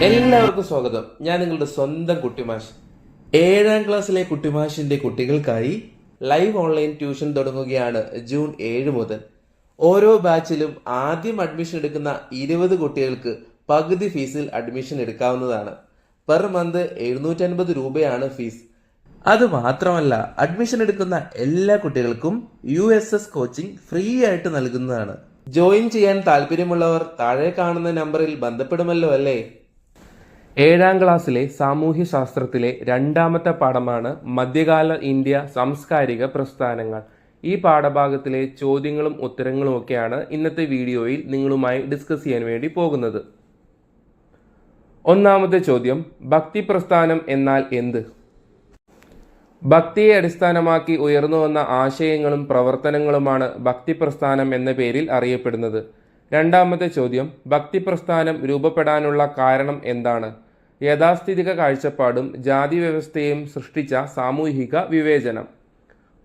എല്ലാവർക്കും സ്വാഗതം. ഞാൻ നിങ്ങളുടെ സ്വന്തം കുട്ടിമാഷ്. ഏഴാം ക്ലാസ്സിലെ കുട്ടിമാഷിന്റെ കുട്ടികൾക്കായി ലൈവ് ഓൺലൈൻ ട്യൂഷൻ തുടങ്ങുകയാണ് ജൂൺ ഏഴ് മുതൽ. ഓരോ ബാച്ചിലും ആദ്യം അഡ്മിഷൻ എടുക്കുന്ന ഇരുപത് കുട്ടികൾക്ക് പകുതി ഫീസിൽ അഡ്മിഷൻ എടുക്കാവുന്നതാണ്. പെർ മന്ത് എഴുന്നൂറ്റൻപത് രൂപയാണ് ഫീസ് അത് മാത്രമല്ല അഡ്മിഷൻ എടുക്കുന്ന എല്ലാ കുട്ടികൾക്കും U S S coaching free ആയിട്ട് നൽകുന്നതാണ്. ജോയിൻ ചെയ്യാൻ താല്പര്യമുള്ളവർ താഴെ കാണുന്ന നമ്പറിൽ ബന്ധപ്പെടുമല്ലോ അല്ലേ? ഏഴാം ക്ലാസ്സിലെ സാമൂഹ്യ ശാസ്ത്രത്തിലെ രണ്ടാമത്തെ പാഠമാണ് മധ്യകാല ഇന്ത്യ സാംസ്കാരിക പ്രസ്ഥാനങ്ങൾ. ഈ പാഠഭാഗത്തിലെ ചോദ്യങ്ങളും ഉത്തരങ്ങളും ഒക്കെയാണ് ഇന്നത്തെ വീഡിയോയിൽ നിങ്ങളുമായി ഡിസ്കസ് ചെയ്യാൻ വേണ്ടി പോകുന്നത്. ഒന്നാമത്തെ ചോദ്യം ഭക്തി പ്രസ്ഥാനം എന്നാൽ എന്ത്? ഭക്തിയെ അടിസ്ഥാനമാക്കി ഉയർന്നു വന്ന ആശയങ്ങളും പ്രവർത്തനങ്ങളുമാണ് ഭക്തി പ്രസ്ഥാനം എന്ന പേരിൽ അറിയപ്പെടുന്നത്. രണ്ടാമത്തെ ചോദ്യം ഭക്തി പ്രസ്ഥാനം രൂപപ്പെടാനുള്ള കാരണം എന്താണ്? യഥാസ്ഥിതിക കാഴ്ചപ്പാടും ജാതി വ്യവസ്ഥയും സൃഷ്ടിച്ച സാമൂഹിക വിവേചനം.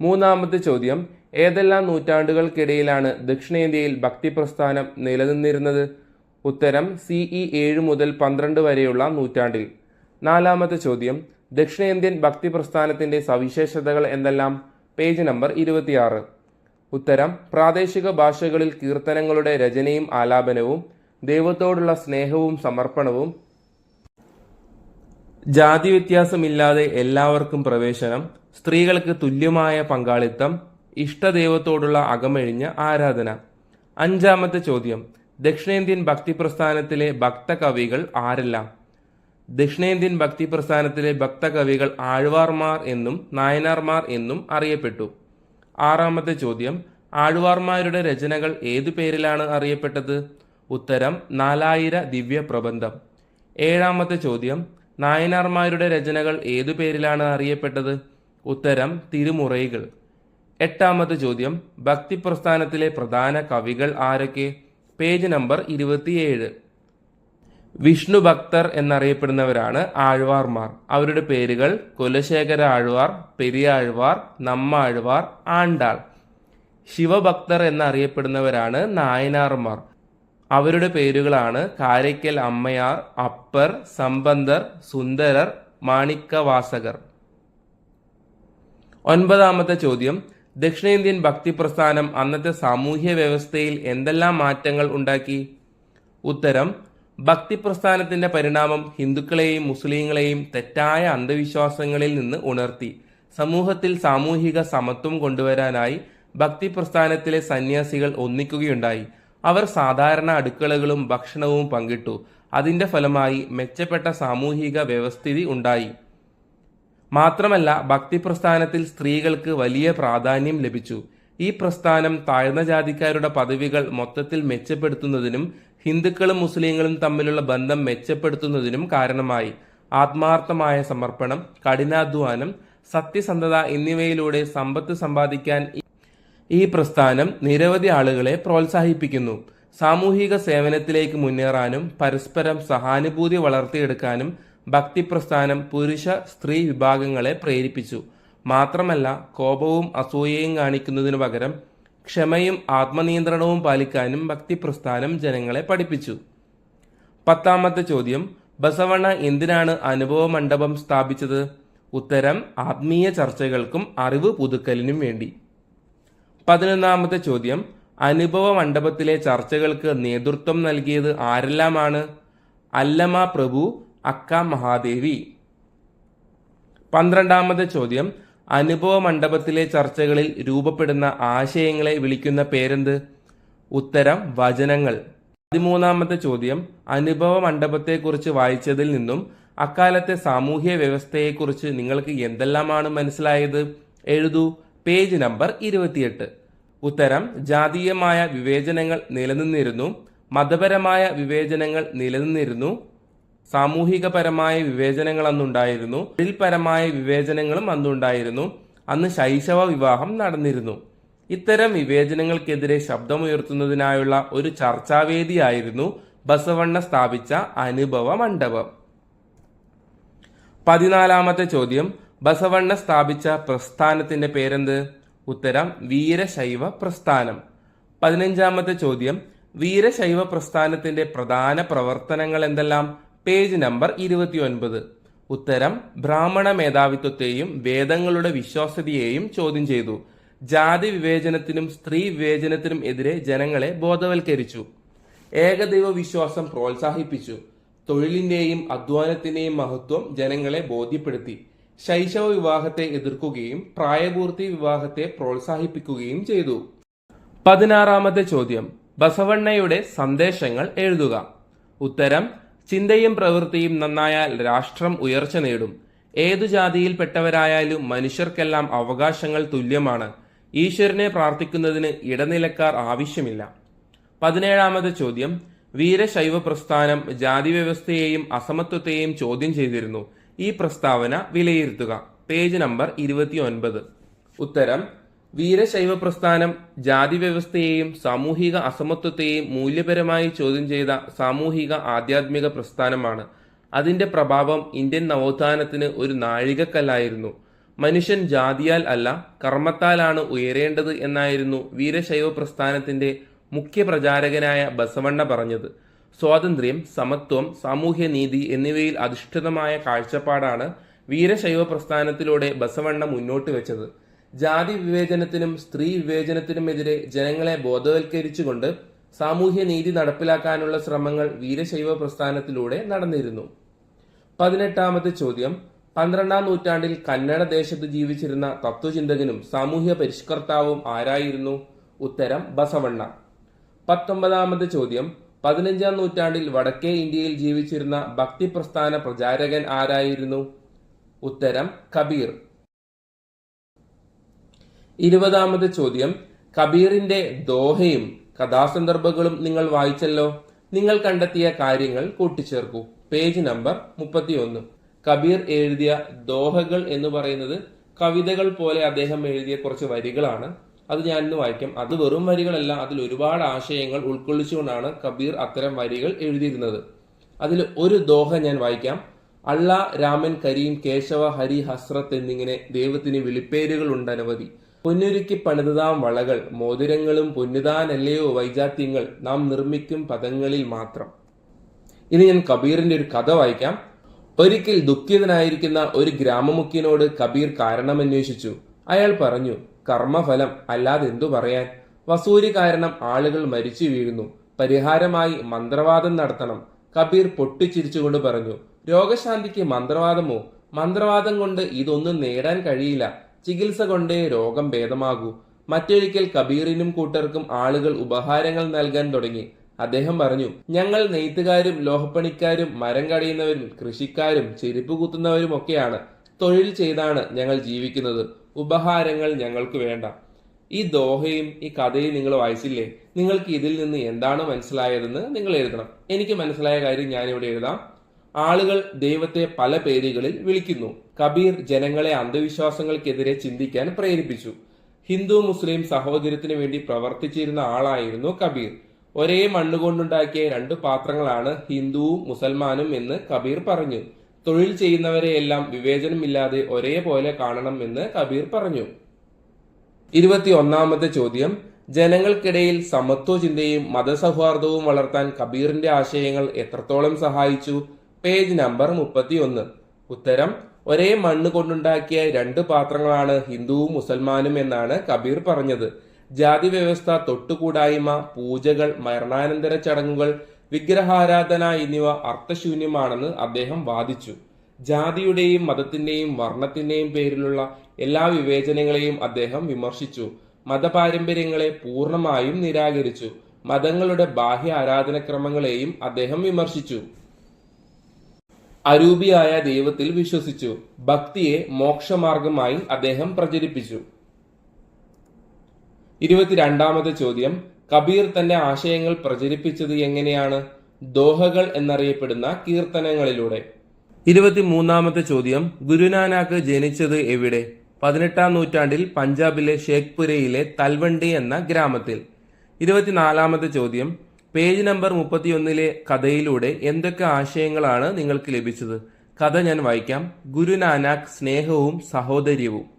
മൂന്നാമത്തെ ചോദ്യം ഏതെല്ലാം നൂറ്റാണ്ടുകൾക്കിടയിലാണ് ദക്ഷിണേന്ത്യയിൽ ഭക്തി പ്രസ്ഥാനം നിലനിന്നിരുന്നത്? ഉത്തരം സി ഇ ഏഴ് മുതൽ പന്ത്രണ്ട് വരെയുള്ള നൂറ്റാണ്ടിൽ. നാലാമത്തെ ചോദ്യം ദക്ഷിണേന്ത്യൻ ഭക്തി പ്രസ്ഥാനത്തിന്റെ സവിശേഷതകൾ എന്തെല്ലാം? പേജ് നമ്പർ ഇരുപത്തിയാറ്. ഉത്തരം പ്രാദേശിക ഭാഷകളിൽ കീർത്തനങ്ങളുടെ രചനയും ആലാപനവും ദൈവത്തോടുള്ള സ്നേഹവും സമർപ്പണവും ജാതി വ്യത്യാസമില്ലാതെ എല്ലാവർക്കും പ്രവേശനം സ്ത്രീകൾക്ക് തുല്യമായ പങ്കാളിത്തം ഇഷ്ടദൈവത്തോടുള്ള അകമഴിഞ്ഞ ആരാധന. അഞ്ചാമത്തെ ചോദ്യം. ദക്ഷിണേന്ത്യൻ ഭക്തി പ്രസ്ഥാനത്തിലെ ഭക്തകവികൾ ആരെല്ലാം? ദക്ഷിണേന്ത്യൻ ഭക്തി പ്രസ്ഥാനത്തിലെ ഭക്തകവികൾ ആഴ്വാർമാർ എന്നും നായനാർമാർ എന്നും അറിയപ്പെട്ടു. ആറാമത്തെ ചോദ്യം. ആഴ്വാർമാരുടെ രചനകൾ ഏതു പേരിലാണ് അറിയപ്പെട്ടത്? ഉത്തരം നാലായിര ദിവ്യ പ്രബന്ധം ഏഴാമത്തെ ചോദ്യം. നായനാർമാരുടെ രചനകൾ ഏതു പേരിലാണ് അറിയപ്പെട്ടത്? ഉത്തരം തിരുമുറൈകൾ. എട്ടാമത്തെ ചോദ്യം ഭക്തി പ്രസ്ഥാനത്തിലെ പ്രധാന കവികൾ ആരൊക്കെ? പേജ് നമ്പർ ഇരുപത്തിയേഴ്. വിഷ്ണു ഭക്തർ എന്നറിയപ്പെടുന്നവരാണ് ആഴ്വാർമാർ. അവരുടെ പേരുകൾ കുലശേഖര ആഴ്വാർ പെരിയാഴ്വാർ നമ്മാഴ്വാർ ആണ്ടാൾ. ശിവഭക്തർ എന്നറിയപ്പെടുന്നവരാണ് നായനാർമാർ. അവരുടെ പേരുകളാണ് കാരയ്ക്കൽ അമ്മയാർ അപ്പർ സമ്പന്തർ സുന്ദരർ മാണിക്കവാസകർ. ഒൻപതാമത്തെ ചോദ്യം. ദക്ഷിണേന്ത്യൻ ഭക്തി പ്രസ്ഥാനം അന്നത്തെ സാമൂഹ്യ വ്യവസ്ഥയിൽ എന്തെല്ലാം മാറ്റങ്ങൾ ഉണ്ടാക്കി? ഉത്തരം. ഭക്തി പ്രസ്ഥാനത്തിന്റെ പരിണാമം ഹിന്ദുക്കളെയും മുസ്ലിങ്ങളെയും തെറ്റായ അന്ധവിശ്വാസങ്ങളിൽ നിന്ന് ഉണർത്തി. സമൂഹത്തിൽ സാമൂഹിക സമത്വം കൊണ്ടുവരാനായി ഭക്തി പ്രസ്ഥാനത്തിലെ സന്യാസികൾ ഒന്നിക്കുകയുണ്ടായി. അവർ സാധാരണ അടുക്കളകളും ഭക്ഷണവും പങ്കിട്ടു. അതിന്റെ ഫലമായി മെച്ചപ്പെട്ട സാമൂഹിക വ്യവസ്ഥിതി ഉണ്ടായി. മാത്രമല്ല ഭക്തി പ്രസ്ഥാനത്തിൽ സ്ത്രീകൾക്ക് വലിയ പ്രാധാന്യം ലഭിച്ചു. ഈ പ്രസ്ഥാനം താഴ്ന്ന ജാതിക്കാരുടെ പദവികൾ മൊത്തത്തിൽ മെച്ചപ്പെടുത്തുന്നതിനും ഹിന്ദുക്കളും മുസ്ലിങ്ങളും തമ്മിലുള്ള ബന്ധം മെച്ചപ്പെടുത്തുന്നതിനും കാരണമായി. ആത്മാർത്ഥമായ സമർപ്പണം കഠിനാധ്വാനം സത്യസന്ധത എന്നിവയിലൂടെ സമ്പത്ത് സമ്പാദിക്കാൻ ഈ പ്രസ്ഥാനം നിരവധി ആളുകളെ പ്രോത്സാഹിപ്പിക്കുന്നു. സാമൂഹിക സേവനത്തിലേക്ക് മുന്നേറാനും പരസ്പരം സഹാനുഭൂതി വളർത്തിയെടുക്കാനും ഭക്തി പ്രസ്ഥാനം പുരുഷ സ്ത്രീ വിഭാഗങ്ങളെ പ്രേരിപ്പിച്ചു. മാത്രമല്ല കോപവും അസൂയയും കാണിക്കുന്നതിനു പകരം ക്ഷമയും ആത്മനിയന്ത്രണവും പാലിക്കാനും ഭക്തി പ്രസ്ഥാനം ജനങ്ങളെ പഠിപ്പിച്ചു. പത്താമത്തെ ചോദ്യം ബസവണ്ണ എന്തിനാണ് അനുഭവ മണ്ഡപം സ്ഥാപിച്ചത്? ഉത്തരം ആത്മീയ ചർച്ചകൾക്കും അറിവ് പുതുക്കലിനും വേണ്ടി. പതിനൊന്നാമത്തെ ചോദ്യം. അനുഭവ മണ്ഡപത്തിലെ ചർച്ചകൾക്ക് നേതൃത്വം നൽകിയത് ആരെല്ലാമാണ്? അല്ലമ പ്രഭു അക്ക മഹാദേവി. പന്ത്രണ്ടാമത്തെ ചോദ്യം. അനുഭവ മണ്ഡപത്തിലെ ചർച്ചകളിൽ രൂപപ്പെടുന്ന ആശയങ്ങളെ വിളിക്കുന്ന പേരെന്ത്? ഉത്തരം വചനങ്ങൾ. പതിമൂന്നാമത്തെ ചോദ്യം. അനുഭവ മണ്ഡപത്തെക്കുറിച്ച് വായിച്ചതിൽ നിന്നും അക്കാലത്തെ സാമൂഹ്യ വ്യവസ്ഥയെക്കുറിച്ച് നിങ്ങൾക്ക് എന്തെല്ലാമാണ് മനസ്സിലായത്? എഴുതൂ. പേജ് നമ്പർ ഇരുപത്തിയെട്ട്. ഉത്തരം ജാതീയമായ വിവേചനങ്ങൾ നിലനിന്നിരുന്നു മതപരമായ വിവേചനങ്ങൾ നിലനിന്നിരുന്നു സാമൂഹികപരമായ വിവേചനങ്ങൾ അന്നുണ്ടായിരുന്നു തൊഴിൽപരമായ വിവേചനങ്ങളും അന്നുണ്ടായിരുന്നു അന്ന് ശൈശവ വിവാഹം നടന്നിരുന്നു. ഇത്തരം വിവേചനങ്ങൾക്കെതിരെ ശബ്ദമുയർത്തുന്നതിനായുള്ള ഒരു ചർച്ചാവേദിയായിരുന്നു ബസവണ്ണ സ്ഥാപിച്ച അനുഭവ മണ്ഡപം. പതിനാലാമത്തെ ചോദ്യം ബസവണ്ണ സ്ഥാപിച്ച പ്രസ്ഥാനത്തിന്റെ പേരെന്ത്? ഉത്തരം വീരശൈവ പ്രസ്ഥാനം. പതിനഞ്ചാമത്തെ ചോദ്യം വീരശൈവ പ്രസ്ഥാനത്തിന്റെ പ്രധാന പ്രവർത്തനങ്ങൾ എന്തെല്ലാം? പേജ് നമ്പർ ഇരുപത്തിയൊൻപത്. ഉത്തരം ബ്രാഹ്മണ മേധാവിത്വത്തെയും വേദങ്ങളുടെ വിശ്വാസ്യതയെയും ചോദ്യം ചെയ്തു. ജാതി വിവേചനത്തിനും സ്ത്രീ വിവേചനത്തിനും എതിരെ ജനങ്ങളെ ബോധവൽക്കരിച്ചു. ഏകദൈവ വിശ്വാസം പ്രോത്സാഹിപ്പിച്ചു. തൊഴിലിന്റെയും അധ്വാനത്തിന്റെയും മഹത്വം ജനങ്ങളെ ബോധ്യപ്പെടുത്തി. ശൈശവ വിവാഹത്തെ എതിർക്കുകയും പ്രായപൂർത്തി വിവാഹത്തെ പ്രോത്സാഹിപ്പിക്കുകയും ചെയ്തു. പതിനാറാമത്തെ ചോദ്യം. ബസവണ്ണയുടെ സന്ദേശങ്ങൾ എഴുതുക. ഉത്തരം ചിന്തയും പ്രവൃത്തിയും നന്നായാൽ രാഷ്ട്രം ഉയർച്ച നേടും. ഏതു ജാതിയിൽപ്പെട്ടവരായാലും മനുഷ്യർക്കെല്ലാം അവകാശങ്ങൾ തുല്യമാണ്. ഈശ്വരനെ പ്രാർത്ഥിക്കുന്നതിന് ഇടനിലക്കാർ ആവശ്യമില്ല. പതിനേഴാമത്തെ ചോദ്യം. വീരശൈവ പ്രസ്ഥാനം ജാതി വ്യവസ്ഥയെയും അസമത്വത്തെയും ചോദ്യം ചെയ്തിരുന്നു. ഈ പ്രസ്താവന വിലയിരുത്തുക. പേജ് നമ്പർ ഇരുപത്തിയൊൻപത്. ഉത്തരം വീരശൈവ പ്രസ്ഥാനം ജാതി വ്യവസ്ഥയെയും സാമൂഹിക അസമത്വത്തെയും മൂല്യപരമായി ചോദ്യം ചെയ്ത സാമൂഹിക ആധ്യാത്മിക പ്രസ്ഥാനമാണ്. അതിന്റെ പ്രഭാവം ഇന്ത്യൻ നവോത്ഥാനത്തിന് ഒരു നാഴികക്കല്ലായിരുന്നു. മനുഷ്യൻ ജാതിയാൽ അല്ല കർമ്മത്താലാണ് ഉയരേണ്ടത് എന്നായിരുന്നു വീരശൈവ പ്രസ്ഥാനത്തിന്റെ മുഖ്യ പ്രചാരകനായ ബസവണ്ണ പറഞ്ഞത്. സ്വാതന്ത്ര്യം സമത്വം സാമൂഹ്യനീതി എന്നിവയിൽ അധിഷ്ഠിതമായ കാഴ്ചപ്പാടാണ് വീരശൈവ പ്രസ്ഥാനത്തിലൂടെ ബസവണ്ണ മുന്നോട്ട് വെച്ചത്. ജാതി വിവേചനത്തിനും സ്ത്രീ വിവേചനത്തിനുമെതിരെ ജനങ്ങളെ ബോധവൽക്കരിച്ചുകൊണ്ട് സാമൂഹ്യ നീതി നടപ്പിലാക്കാനുള്ള ശ്രമങ്ങൾ വീരശൈവ പ്രസ്ഥാനത്തിലൂടെ നടന്നിരുന്നു. പതിനെട്ടാമത്തെ ചോദ്യം. പന്ത്രണ്ടാം നൂറ്റാണ്ടിൽ കന്നഡ ദേശത്ത് ജീവിച്ചിരുന്ന തത്വചിന്തകനും സാമൂഹ്യ പരിഷ്കർത്താവും ആരായിരുന്നു? ഉത്തരം ബസവണ്ണ. പത്തൊമ്പതാമത്തെ ചോദ്യം. പതിനഞ്ചാം നൂറ്റാണ്ടിൽ വടക്കേ ഇന്ത്യയിൽ ജീവിച്ചിരുന്ന ഭക്തി പ്രസ്ഥാന പ്രചാരകൻ ആരായിരുന്നു? ഉത്തരം കബീർ. ഇരുപതാമത് ചോദ്യം. കബീറിന്റെ ദോഹയും കഥാസന്ദർഭങ്ങളും നിങ്ങൾ വായിച്ചല്ലോ. നിങ്ങൾ കണ്ടെത്തിയ കാര്യങ്ങൾ കൂട്ടിച്ചേർക്കൂ. പേജ് നമ്പർ മുപ്പത്തിയൊന്ന്. കബീർ എഴുതിയ ദോഹകൾ എന്ന് പറയുന്നത് കവിതകൾ പോലെ അദ്ദേഹം എഴുതിയ കുറച്ച് വരികളാണ്. അത് ഞാൻ ഇന്ന് വായിക്കാം. അത് വെറും വരികളല്ല അതിൽ ഒരുപാട് ആശയങ്ങൾ ഉൾക്കൊള്ളിച്ചുകൊണ്ടാണ് കബീർ അത്തരം വരികൾ എഴുതിയിരുന്നത്. അതിൽ ഒരു ദോഹ ഞാൻ വായിക്കാം. അള്ള രാമൻ കരീം കേശവ ഹരി ഹസ്രത്ത് എന്നിങ്ങനെ ദൈവത്തിന് വിളിപ്പേരുകൾ ഉണ്ട് അനവധി പൊന്നുരുക്കി പണിതാം വളകൾ മോതിരങ്ങളും പൊന്നുതാനല്ലയോ വൈജാത്യങ്ങൾ നാം നിർമ്മിക്കും പദങ്ങളിൽ മാത്രം. ഇനി ഞാൻ കബീറിന്റെ ഒരു കഥ വായിക്കാം. ഒരിക്കൽ ദുഃഖിതനായിരിക്കുന്ന ഒരു ഗ്രാമമുഖ്യനോട് കബീർ കാരണമന്വേഷിച്ചു. അയാൾ പറഞ്ഞു കർമ്മഫലം അല്ലാതെ എന്തു പറയാൻ? വസൂരി കാരണം ആളുകൾ മരിച്ചു വീഴുന്നു. പരിഹാരമായി മന്ത്രവാദം നടത്തണം. കബീർ പൊട്ടിച്ചിരിച്ചുകൊണ്ട് പറഞ്ഞു രോഗശാന്തിക്ക് മന്ത്രവാദമോ? മന്ത്രവാദം കൊണ്ട് ഇതൊന്നും നേടാൻ കഴിയില്ല. ചികിത്സ കൊണ്ടേ രോഗം ഭേദമാകൂ. മറ്റൊരിക്കൽ കബീറിനും കൂട്ടർക്കും ആളുകൾ ഉപഹാരങ്ങൾ നൽകാൻ തുടങ്ങി. അദ്ദേഹം പറഞ്ഞു ഞങ്ങൾ നെയ്ത്തുകാരും ലോഹപ്പണിക്കാരും മരം കടയുന്നവരും കൃഷിക്കാരും ചെരുപ്പ് കുത്തുന്നവരും ഒക്കെയാണ്. തൊഴിൽ ചെയ്താണ് ഞങ്ങൾ ജീവിക്കുന്നത്. ഉപഹാരങ്ങൾ ഞങ്ങൾക്ക് വേണ്ട. ഈ ദോഹയും ഈ കഥയും നിങ്ങൾ വായിച്ചില്ലേ? നിങ്ങൾക്ക് ഇതിൽ നിന്ന് എന്താണ് മനസ്സിലായതെന്ന് നിങ്ങൾ എഴുതണം. എനിക്ക് മനസ്സിലായ കാര്യം ഞാനിവിടെ എഴുതാം. ആളുകൾ ദൈവത്തെ പല പേരുകളിൽ വിളിക്കുന്നു. കബീർ ജനങ്ങളെ അന്ധവിശ്വാസങ്ങൾക്കെതിരെ ചിന്തിക്കാൻ പ്രേരിപ്പിച്ചു. ഹിന്ദു മുസ്ലിം സഹോദര്യത്തിനു വേണ്ടി പ്രവർത്തിച്ചിരുന്ന ആളായിരുന്നു കബീർ. ഒരേ മണ്ണുകൊണ്ടുണ്ടാക്കിയ രണ്ട് പാത്രങ്ങളാണ് ഹിന്ദുവും മുസൽമാനും എന്ന് കബീർ പറഞ്ഞു. തൊഴിൽ ചെയ്യുന്നവരെയെല്ലാം വിവേചനമില്ലാതെ ഒരേപോലെ കാണണം എന്ന് കബീർ പറഞ്ഞു. ഇരുപത്തി ഒന്നാമത്തെ ചോദ്യം. ജനങ്ങൾക്കിടയിൽ സമത്വ ചിന്തയും മതസൗഹാർദ്ദവും വളർത്താൻ കബീറിന്റെ ആശയങ്ങൾ എത്രത്തോളം സഹായിച്ചു? പേജ് നമ്പർ മുപ്പത്തി ഒന്ന് ഉത്തരം ഒരേ മണ്ണ് കൊണ്ടുണ്ടാക്കിയ രണ്ട് പാത്രങ്ങളാണ് ഹിന്ദുവും മുസൽമാനും എന്നാണ് കബീർ പറഞ്ഞത്. ജാതി വ്യവസ്ഥ തൊട്ടുകൂടായ്മ പൂജകൾ മരണാനന്തര ചടങ്ങുകൾ വിഗ്രഹാരാധന എന്നിവ അർത്ഥശൂന്യമാണെന്ന് അദ്ദേഹം വാദിച്ചു. ജാതിയുടെയും മതത്തിന്റെയും വർണത്തിന്റെയും പേരിലുള്ള എല്ലാ വിവേചനങ്ങളെയും അദ്ദേഹം വിമർശിച്ചു. മതപാരമ്പര്യങ്ങളെ പൂർണമായും നിരാകരിച്ചു. മതങ്ങളുടെ ബാഹ്യ ആരാധനക്രമങ്ങളെയും അദ്ദേഹം വിമർശിച്ചു. അരൂപിയായ ദൈവത്തിൽ വിശ്വസിച്ചു. ഭക്തിയെ മോക്ഷമാർഗമായി അദ്ദേഹം പ്രചരിപ്പിച്ചു. ഇരുപത്തിരണ്ടാമത്തെ ചോദ്യം കബീർ തന്റെ ആശയങ്ങൾ പ്രചരിപ്പിച്ചത് എങ്ങനെയാണ്? ദോഹകൾ എന്നറിയപ്പെടുന്ന കീർത്തനങ്ങളിലൂടെ. ഇരുപത്തിമൂന്നാമത്തെ ചോദ്യം ഗുരുനാനാക്ക് ജനിച്ചത് എവിടെ? പതിനെട്ടാം നൂറ്റാണ്ടിൽ പഞ്ചാബിലെ ഷേഖ്പുരയിലെ തൽവണ്ടി എന്ന ഗ്രാമത്തിൽ. ഇരുപത്തിനാലാമത്തെ ചോദ്യം പേജ് നമ്പർ മുപ്പത്തിയൊന്നിലെ കഥയിലൂടെ എന്തൊക്കെ ആശയങ്ങളാണ് നിങ്ങൾക്ക് ലഭിച്ചത്? കഥ ഞാൻ വായിക്കാം. ഗുരുനാനാക്ക് സ്നേഹവും സഹോദര്യവും.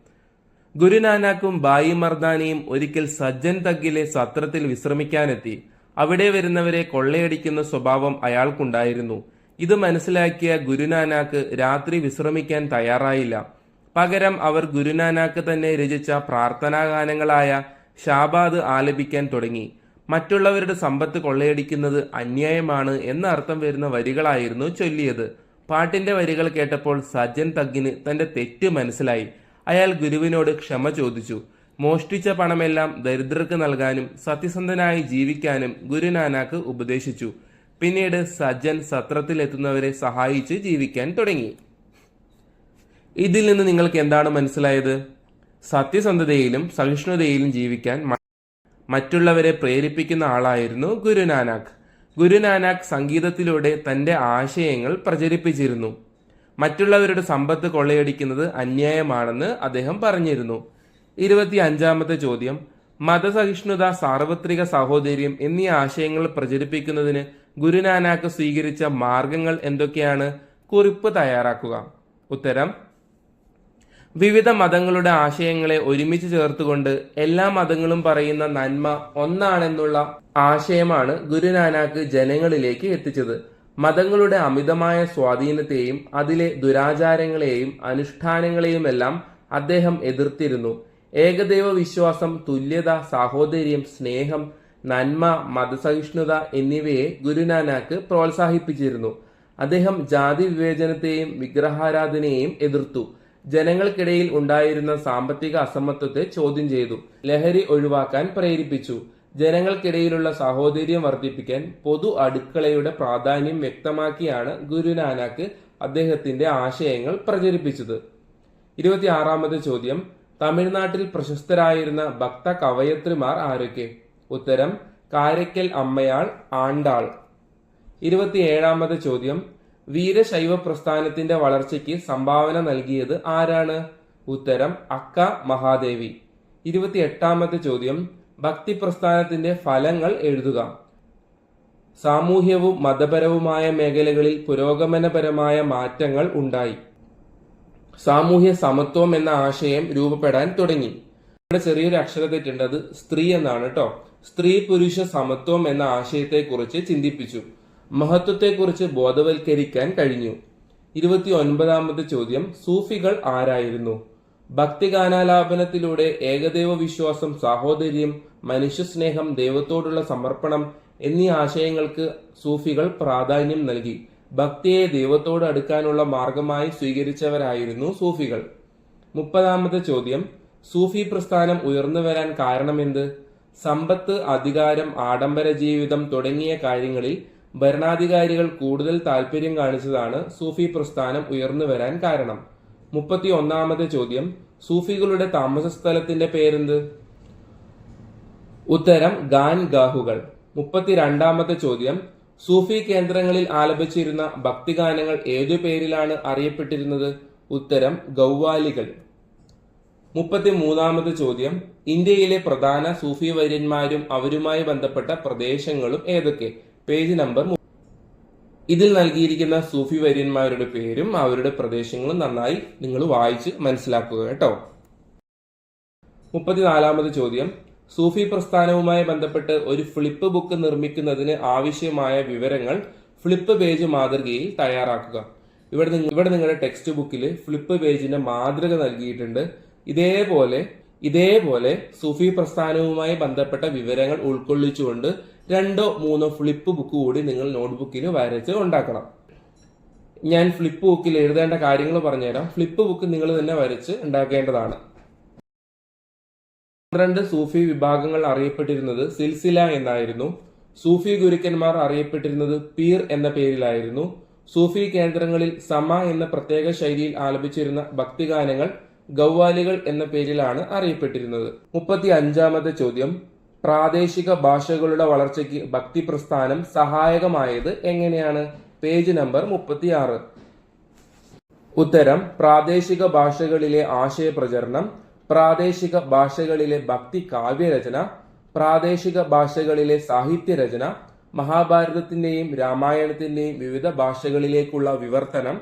ഗുരുനാനാക്കും ബായി മർദാനിയും ഒരിക്കൽ സജ്ജൻ തഗ്ഗിലെ സത്രത്തിൽ വിശ്രമിക്കാനെത്തി. അവിടെ വരുന്നവരെ കൊള്ളയടിക്കുന്ന സ്വഭാവം അയാൾക്കുണ്ടായിരുന്നു. ഇത് മനസ്സിലാക്കിയ ഗുരുനാനാക്ക് രാത്രി വിശ്രമിക്കാൻ തയ്യാറായില്ല. പകരം അവർ ഗുരുനാനാക്ക് തന്നെ രചിച്ച പ്രാർത്ഥനാ ഗാനങ്ങളായ ഷാബാദ് ആലപിക്കാൻ തുടങ്ങി. മറ്റുള്ളവരുടെ സമ്പത്ത് കൊള്ളയടിക്കുന്നത് അന്യായമാണ് എന്ന അർത്ഥം വരുന്ന വരികളായിരുന്നു ചൊല്ലിയത്. പാട്ടിന്റെ വരികൾ കേട്ടപ്പോൾ സജ്ജൻ തഗ്ഗിന് തന്റെ തെറ്റ് മനസ്സിലായി. അയാൾ ഗുരുവിനോട് ക്ഷമ ചോദിച്ചു. മോഷ്ടിച്ച പണമെല്ലാം ദരിദ്രർക്ക് നൽകാനും സത്യസന്ധനായി ജീവിക്കാനും ഗുരുനാനാക്ക് ഉപദേശിച്ചു. പിന്നീട് സജ്ജൻ സത്രത്തിലെത്തുന്നവരെ സഹായിച്ച് ജീവിക്കാൻ തുടങ്ങി. ഇതിൽ നിന്ന് നിങ്ങൾക്ക് എന്താണ് മനസ്സിലായത്? സത്യസന്ധതയിലും സഹിഷ്ണുതയിലും ജീവിക്കാൻ മറ്റുള്ളവരെ പ്രേരിപ്പിക്കുന്ന ആളായിരുന്നു ഗുരുനാനാക്ക്. ഗുരുനാനാക്ക് സംഗീതത്തിലൂടെ തന്റെ ആശയങ്ങൾ പ്രചരിപ്പിച്ചിരുന്നു. മറ്റുള്ളവരുടെ സമ്പത്ത് കൊള്ളയടിക്കുന്നത് അന്യായമാണെന്ന് അദ്ദേഹം പറഞ്ഞിരുന്നു. ഇരുപത്തി അഞ്ചാമത്തെ ചോദ്യം മതസഹിഷ്ണുത സാർവത്രിക സഹോദര്യം എന്നീ ആശയങ്ങൾ പ്രചരിപ്പിക്കുന്നതിന് ഗുരുനാനാക്ക് സ്വീകരിച്ച മാർഗങ്ങൾ എന്തൊക്കെയാണ്? കുറിപ്പ് തയ്യാറാക്കുക. ഉത്തരം വിവിധ മതങ്ങളുടെ ആശയങ്ങളെ ഒരുമിച്ച് ചേർത്തുകൊണ്ട് എല്ലാ മതങ്ങളും പറയുന്ന നന്മ ഒന്നാണെന്നുള്ള ആശയമാണ് ഗുരുനാനാക്ക് ജനങ്ങളിലേക്ക് എത്തിച്ചത്. മതങ്ങളുടെ അമിതമായ സ്വാധീനത്തെയും അതിലെ ദുരാചാരങ്ങളെയും അനുഷ്ഠാനങ്ങളെയുമെല്ലാം അദ്ദേഹം എതിർത്തിരുന്നു. ഏകദൈവ വിശ്വാസം തുല്യത സാഹോദര്യം സ്നേഹം നന്മ മതസഹിഷ്ണുത എന്നിവയെ ഗുരുനാനാക്ക് പ്രോത്സാഹിപ്പിച്ചിരുന്നു. അദ്ദേഹം ജാതി വിവേചനത്തെയും വിഗ്രഹാരാധനയെയും എതിർത്തു. ജനങ്ങൾക്കിടയിൽ ഉണ്ടായിരുന്ന സാമ്പത്തിക അസമത്വത്തെ ചോദ്യം ചെയ്തു. ലഹരി ഒഴിവാക്കാൻ പ്രേരിപ്പിച്ചു. ജനങ്ങൾക്കിടയിലുള്ള സാഹോദര്യം വർദ്ധിപ്പിക്കാൻ പൊതു അടുക്കളയുടെ പ്രാധാന്യം വ്യക്തമാക്കിയാണ് ഗുരുനാനാക്ക് അദ്ദേഹത്തിന്റെ ആശയങ്ങൾ പ്രചരിപ്പിച്ചത്. ഇരുപത്തിയാറാമത് ചോദ്യം തമിഴ്നാട്ടിൽ പ്രശസ്തരായിരുന്ന ഭക്ത കവയത്രിമാർ ആരൊക്കെ? ഉത്തരം കാരയ്ക്കൽ അമ്മയാൾ ആണ്ടാൾ. ഇരുപത്തിയേഴാമത് ചോദ്യം വീരശൈവ പ്രസ്ഥാനത്തിന്റെ വളർച്ചയ്ക്ക് സംഭാവന നൽകിയത് ആരാണ്? ഉത്തരം അക്ക മഹാദേവി. ഇരുപത്തിയെട്ടാമത്തെ ചോദ്യം ഭക്തി പ്രസ്ഥാനത്തിന്റെ ഫലങ്ങൾ എഴുതുക. സാമൂഹ്യവും മതപരവുമായ മേഖലകളിൽ പുരോഗമനപരമായ മാറ്റങ്ങൾ ഉണ്ടായി. സാമൂഹ്യ സമത്വം എന്ന ആശയം രൂപപ്പെടാൻ തുടങ്ങി. ഇവിടെ ചെറിയൊരു അക്ഷരത്തെറ്റുണ്ട് അത് സ്ത്രീ എന്നാണ് കേട്ടോ സ്ത്രീ പുരുഷ സമത്വം എന്ന ആശയത്തെക്കുറിച്ച് ചിന്തിപ്പിച്ചു. മഹത്വത്തെക്കുറിച്ച് ബോധവൽക്കരിക്കാൻ കഴിഞ്ഞു. ഇരുപത്തി ഒൻപതാമത്തെ ചോദ്യം സൂഫികൾ ആരായിരുന്നു? ഭക്തിഗാനാലാപനത്തിലൂടെ ഏകദൈവ വിശ്വാസം സാഹോദര്യം മനുഷ്യസ്നേഹം ദൈവത്തോടുള്ള സമർപ്പണം എന്നീ ആശയങ്ങൾക്ക് സൂഫികൾ പ്രാധാന്യം നൽകി. ഭക്തിയെ ദൈവത്തോട് അടുക്കാനുള്ള മാർഗമായി സ്വീകരിച്ചവരായിരുന്നു സൂഫികൾ. മുപ്പതാമത്തെ ചോദ്യം. സൂഫി പ്രസ്ഥാനം ഉയർന്നു വരാൻ കാരണമെന്ത്? സമ്പത്ത് അധികാരം ആഡംബര ജീവിതം തുടങ്ങിയ കാര്യങ്ങളിൽ ഭരണാധികാരികൾ കൂടുതൽ താല്പര്യം കാണിച്ചതാണ് സൂഫി പ്രസ്ഥാനം ഉയർന്നു വരാൻ കാരണം. മുപ്പത്തി ഒന്നാമത്തെ ചോദ്യം. സൂഫികളുടെ താമസ സ്ഥലത്തിന്റെ പേരെന്ത്? ഉത്തരം ഗാൻ ഗാഹുകൾ മുപ്പത്തിരണ്ടാമത്തെ ചോദ്യം. സൂഫി കേന്ദ്രങ്ങളിൽ ആലപിച്ചിരുന്ന ഭക്തിഗാനങ്ങൾ ഏതു പേരിലാണ് അറിയപ്പെട്ടിരുന്നത്? ഉത്തരം ഗൗവാലികൾ. മുപ്പത്തി മൂന്നാമത്തെ ചോദ്യം. ഇന്ത്യയിലെ പ്രധാന സൂഫി വര്യന്മാരും അവരുമായി ബന്ധപ്പെട്ട പ്രദേശങ്ങളും ഏതൊക്കെ? പേജ് നമ്പർ ഇതിൽ നൽകിയിരിക്കുന്ന സൂഫി വര്യന്മാരുടെ പേരും അവരുടെ പ്രദേശങ്ങളും നന്നായി നിങ്ങൾ വായിച്ച് മനസ്സിലാക്കുക കേട്ടോ. മുപ്പത്തിനാലാമത് ചോദ്യം. സൂഫി പ്രസ്ഥാനവുമായി ബന്ധപ്പെട്ട് ഒരു ഫ്ലിപ്പ് ബുക്ക് നിർമ്മിക്കുന്നതിന് ആവശ്യമായ വിവരങ്ങൾ ഫ്ലിപ്പ് പേജ് മാതൃകയിൽ തയ്യാറാക്കുക. ഇവിടെ നിങ്ങൾ ഇവിടെ നിങ്ങളുടെ ടെക്സ്റ്റ് ബുക്കിൽ ഫ്ലിപ്പ് പേജിന്റെ മാതൃക നൽകിയിട്ടുണ്ട്. ഇതേപോലെ ഇതേപോലെ സൂഫി പ്രസ്ഥാനവുമായി ബന്ധപ്പെട്ട വിവരങ്ങൾ ഉൾക്കൊള്ളിച്ചുകൊണ്ട് രണ്ടോ മൂന്നോ ഫ്ലിപ്പ് ബുക്ക് കൂടി നിങ്ങൾ നോട്ട്ബുക്കിൽ വരച്ച് ഉണ്ടാക്കണം. ഞാൻ ഫ്ലിപ്പ് ബുക്കിൽ എഴുതേണ്ട കാര്യങ്ങൾ പറഞ്ഞുതരാം. ഫ്ലിപ്പ് ബുക്ക് നിങ്ങൾ തന്നെ വരച്ച് ഉണ്ടാക്കേണ്ടതാണ്. പന്ത്രണ്ട് സൂഫി വിഭാഗങ്ങൾ അറിയപ്പെട്ടിരുന്നത് സിൽസില എന്നായിരുന്നു. സൂഫി ഗുരുക്കന്മാർ അറിയപ്പെട്ടിരുന്നത് പീർ എന്ന പേരിലായിരുന്നു. സൂഫി കേന്ദ്രങ്ങളിൽ സമ എന്ന പ്രത്യേക ശൈലിയിൽ ആലപിച്ചിരുന്ന ഭക്തിഗാനങ്ങൾ ഗൗവാലികൾ എന്ന പേരിലാണ് അറിയപ്പെട്ടിരുന്നത്. മുപ്പത്തി അഞ്ചാമത്തെ ചോദ്യം. പ്രാദേശിക ഭാഷകളുടെ വളർച്ചയ്ക്ക് ഭക്തി പ്രസ്ഥാനം സഹായകമായത് എങ്ങനെയാണ്? പേജ് നമ്പർ മുപ്പത്തിയാറ്. ഉത്തരം പ്രാദേശിക ഭാഷകളിലെ ആശയപ്രചരണം പ്രാദേശിക ഭാഷകളിലെ ഭക്തി കാവ്യരചന പ്രാദേശിക ഭാഷകളിലെ സാഹിത്യരചന മഹാഭാരതത്തിന്റെയും രാമായണത്തിന്റെയും വിവിധ ഭാഷകളിലേക്കുള്ള വിവർത്തനം.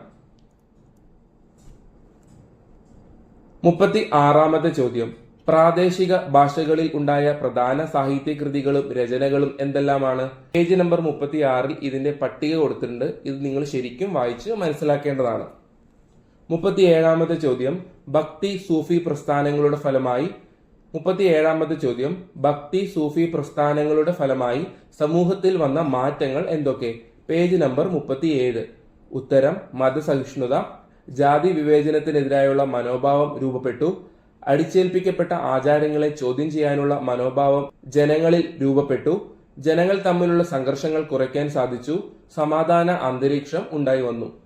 മുപ്പത്തി ആറാമത്തെ ചോദ്യം. പ്രാദേശിക ഭാഷകളിൽ ഉണ്ടായ പ്രധാന സാഹിത്യകൃതികളും രചനകളും എന്തെല്ലാമാണ്? പേജ് നമ്പർ മുപ്പത്തി ആറിൽ ഇതിന്റെ പട്ടിക കൊടുത്തിട്ടുണ്ട്. ഇത് നിങ്ങൾ ശരിക്കും വായിച്ച് മനസ്സിലാക്കേണ്ടതാണ്. മുപ്പത്തി ഏഴാമത്തെ ചോദ്യം ഭക്തി സൂഫി പ്രസ്ഥാനങ്ങളുടെ ഫലമായി. മുപ്പത്തി ഏഴാമത്തെ ചോദ്യം ഭക്തി സൂഫി പ്രസ്ഥാനങ്ങളുടെ ഫലമായി സമൂഹത്തിൽ വന്ന മാറ്റങ്ങൾ എന്തൊക്കെ? പേജ് നമ്പർ മുപ്പത്തിയേഴ്. ഉത്തരം മതസഹിഷ്ണുത. ജാതി വിവേചനത്തിനെതിരായുള്ള മനോഭാവം രൂപപ്പെട്ടു. അടിച്ചേൽപ്പിക്കപ്പെട്ട ആചാരങ്ങളെ ചോദ്യം ചെയ്യാനുള്ള മനോഭാവം ജനങ്ങളിൽ രൂപപ്പെട്ടു. ജനങ്ങൾ തമ്മിലുള്ള സംഘർഷങ്ങൾ കുറയ്ക്കാൻ സാധിച്ചു. സമാധാന അന്തരീക്ഷം ഉണ്ടായി വന്നു.